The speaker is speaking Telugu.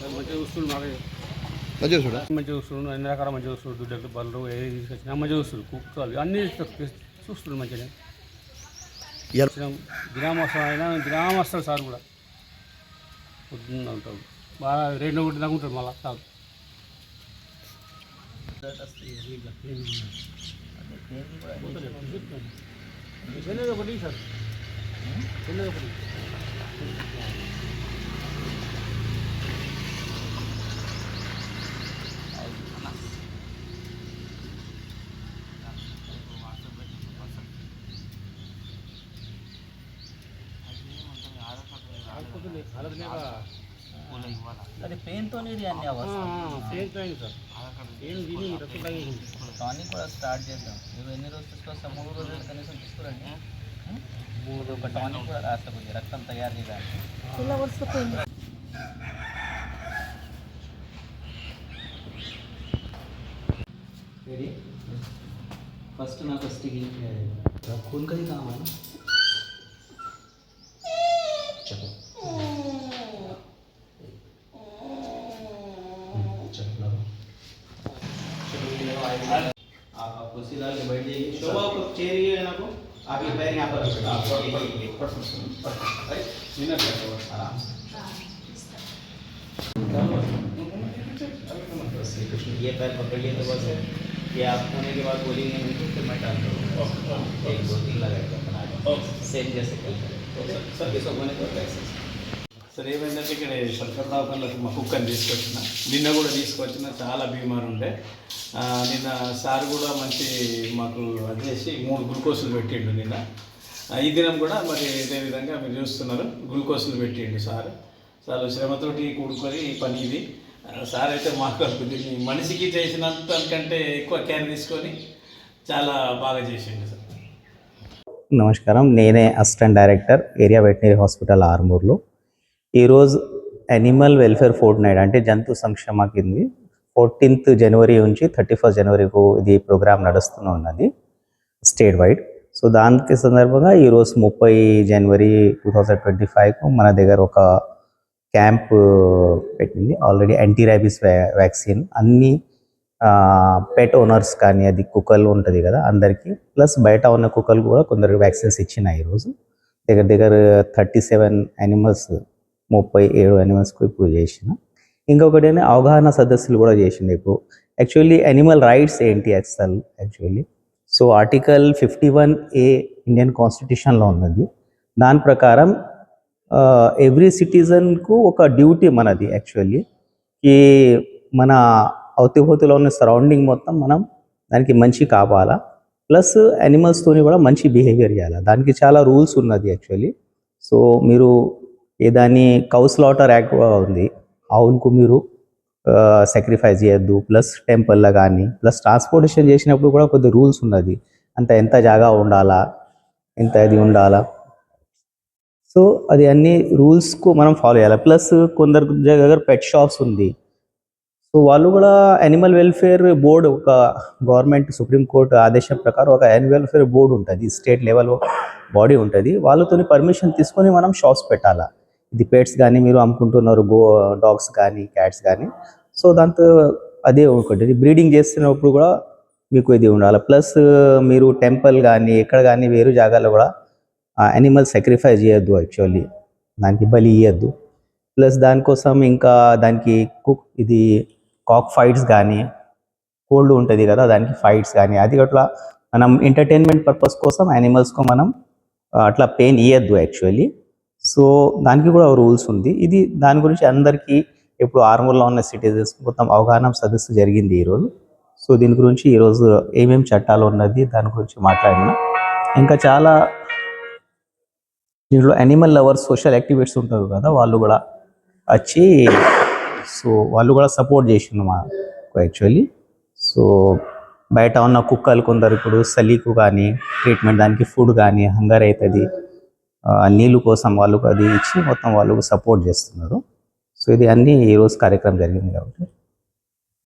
మంచిగా చూస్తుండు మాకు మంచిగా చూడ మంచిగా చూస్తుండు అన్ని రకాల మంచిగా చూస్తుండు దుడ్డలు బళ్ళు ఏది తీసుకొచ్చినా మంచిగా చూస్తుండు కుక్కలు అన్నీ చూస్తుండు మంచిగా దినామోత్సవం అయినా దినామోత్సవం సార్ కూడా. పొద్దున్న ఉంటాడు. బాగా రెండు ఒకటి దాకా ఉంటాడు మళ్ళా సార్. ఒకటి సార్. ఒకటి. అది పెయిన్ తో ఇది అన్ని అవ్వచ్చు సేమ్ టైం సార్ ఏం దీని రక్తం తాగేసి టానిక్ కూడా స్టార్ట్ చేద్దాం మీరు ఎన్ని రోజులు తీసుకొస్తాం మూడు రోజులు కనీసం తీసుకురండి మూడు ఒక టానిక్ కూడా రాస్తా కొద్దిగా రక్తం తయారు చేయడానికి रेडी फर्स्ट ना फर्स्ट की खून का ही काम है आप कुर्सी डाल के बैठ जाइए। शोभा को चेयर ये है ना को। आपके पैर यहाँ पर आपको मिनट लगेगा आराम ये पैर पकड़ लिए तो बस। है ये आप होने के बाद बोलिंग नहीं मिली फिर मैं डाल दूँगा। एक दो तीन लगाएगा तो सेम जैसे कल करें। सबके सब होने पर पैसे। సరే ఏమైందంటే ఇక్కడ సర్కార్ దవాఖానలకు మా కుక్కని తీసుకొచ్చిన. నిన్న కూడా తీసుకొచ్చిన చాలా బీమారు ఉండే. నిన్న సార్ కూడా మంచి మాకు అదేసి చేసి మూడు గ్లూకోసులు పెట్టిండు నిన్న. ఈ దినం కూడా మరి ఇదే విధంగా మీరు చూస్తున్నారు గ్లూకోసులు పెట్టిండు సార్. చాలా శ్రమతోటి కూడుకొని పని ఇది. సార్ అయితే మాకు మనిషికి చేసినంత కంటే ఎక్కువ కేర్ తీసుకొని చాలా బాగా చేసిండు సార్. నమస్కారం. నేనే assistant director area veterinary hospital ఆర్మూర్లో ఈరోజు యానిమల్ వెల్ఫేర్ ఫోర్ట్ నైట్ అంటే జంతు సంక్షేమ కింది. ఫోర్టీన్త్ జనవరి నుంచి థర్టీ ఫస్ట్ జనవరికి ఇది ప్రోగ్రామ్ నడుస్తూనే ఉన్నది స్టేట్ వైడ్ సో దానికి సందర్భంగా ఈరోజు ముప్పై జనవరి టూ థౌజండ్ ట్వంటీ ఫైవ్కు మన దగ్గర ఒక క్యాంప్ పెట్టింది. ఆల్రెడీ యాంటీ ర్యాబీస్ వ్యాక్సిన్ అన్ని పెట్ ఓనర్స్ కానీ అది కుక్కలు ఉంటుంది కదా అందరికీ. ప్లస్ బయట ఉన్న కుక్కలు కూడా కొందరు వ్యాక్సిన్స్ ఇచ్చినాయి ఈరోజు దగ్గర దగ్గర థర్టీ సెవెన్ యానిమల్స్ ముప్పై ఏడు యానిమల్స్కి ఇప్పుడు చేసిన. ఇంకొకటి అవగాహన సదస్సులు కూడా చేసింది ఇప్పుడు. యాక్చువల్లీ యానిమల్ రైట్స్ ఏంటి అసలు? Actually so article fifty one A Indian కాన్స్టిట్యూషన్లో ఉన్నది. దాని ప్రకారం ఎవ్రీ సిటిజన్కు ఒక డ్యూటీ మనది యాక్చువల్లీ ఈ మన అవతిభూతిలో ఉన్న సరౌండింగ్ మొత్తం మనం దానికి మంచి కాపాలా. ప్లస్ యానిమల్స్తోని కూడా మంచి బిహేవియర్ చేయాలి. దానికి చాలా రూల్స్ ఉన్నది యాక్చువల్లీ సో మీరు ఏ దాన్ని కౌస్ లాటర్ యాక్ట్ ఉంది. ఆవులకు మీరు సాక్రిఫైస్ చేయొద్దు. ప్లస్ టెంపుల్లో కానీ ప్లస్ ట్రాన్స్పోర్టేషన్ చేసినప్పుడు కూడా కొద్ది రూల్స్ ఉన్నది. అంత ఎంత జాగా ఉండాలా? ఎంత అది ఉండాలా? సో అది అన్ని రూల్స్కు మనం ఫాలో చేయాలి. ప్లస్ కొందరు దగ్గర పెట్ షాప్స్ ఉంది. సో వాళ్ళు కూడా యానిమల్ వెల్ఫేర్ బోర్డ్ ఒక గవర్నమెంట్ సుప్రీంకోర్టు ఆదేశం ప్రకారం ఒక యానిమల్ వెల్ఫేర్ బోర్డు ఉంటుంది. స్టేట్ లెవెల్ బాడీ ఉంటుంది. వాళ్ళతో పర్మిషన్ తీసుకొని మనం షాప్స్ పెట్టాలా? ఇది పెట్స్ కానీ మీరు అమ్ముకుంటున్నారు గో డాగ్స్ కానీ క్యాట్స్ కానీ సో దాంతో అదే ఒకటి. బ్రీడింగ్ చేస్తున్నప్పుడు కూడా మీకు ఇది ఉండాలి. ప్లస్ మీరు టెంపుల్ కానీ ఎక్కడ కానీ వేరు జాగాలో కూడా యానిమల్ సాక్రిఫైస్ చేయొద్దు యాక్చువల్లీ దానికి బలి ఇవ్వద్దు ప్లస్ దానికోసం ఇంకా దానికి కుక్ ఇది కాక్ ఫైట్స్ కానీ కోల్డ్ ఉంటుంది కదా దానికి ఫైట్స్ కానీ అది అట్లా మనం ఎంటర్టైన్మెంట్ పర్పస్ కోసం యానిమల్స్కు మనం అట్లా పెయిన్ ఇవ్వద్దు యాక్చువల్లీ సో దానికి కూడా రూల్స్ ఉంది. ఇది దాని గురించి అందరికీ ఇప్పుడు ఆర్మూర్లో ఉన్న సిటిజన్స్ మొత్తం అవగాహన సదస్సు జరిగింది ఈరోజు సో దీని గురించి ఈరోజు ఏమేమి చట్టాలు ఉన్నది దాని గురించి మాట్లాడినా. ఇంకా చాలా దీంట్లో అనిమల్ లవర్స్ సోషల్ యాక్టివిటీస్ ఉంటారు కదా వాళ్ళు కూడా వచ్చి సో వాళ్ళు కూడా సపోర్ట్ చేసిండు మాకు యాక్చువల్లీ సో బయట ఉన్న కుక్కలు కొందరు ఇప్పుడు సలీకు కానీ ట్రీట్మెంట్ దానికి ఫుడ్ కానీ హంగర్ అవుతుంది నీళ్ళు కోసం వాళ్ళకు అది ఇచ్చి మొత్తం వాళ్ళకు సపోర్ట్ చేస్తున్నారు. సో ఇది అన్నీ ఈరోజు కార్యక్రమం జరిగింది కాబట్టి.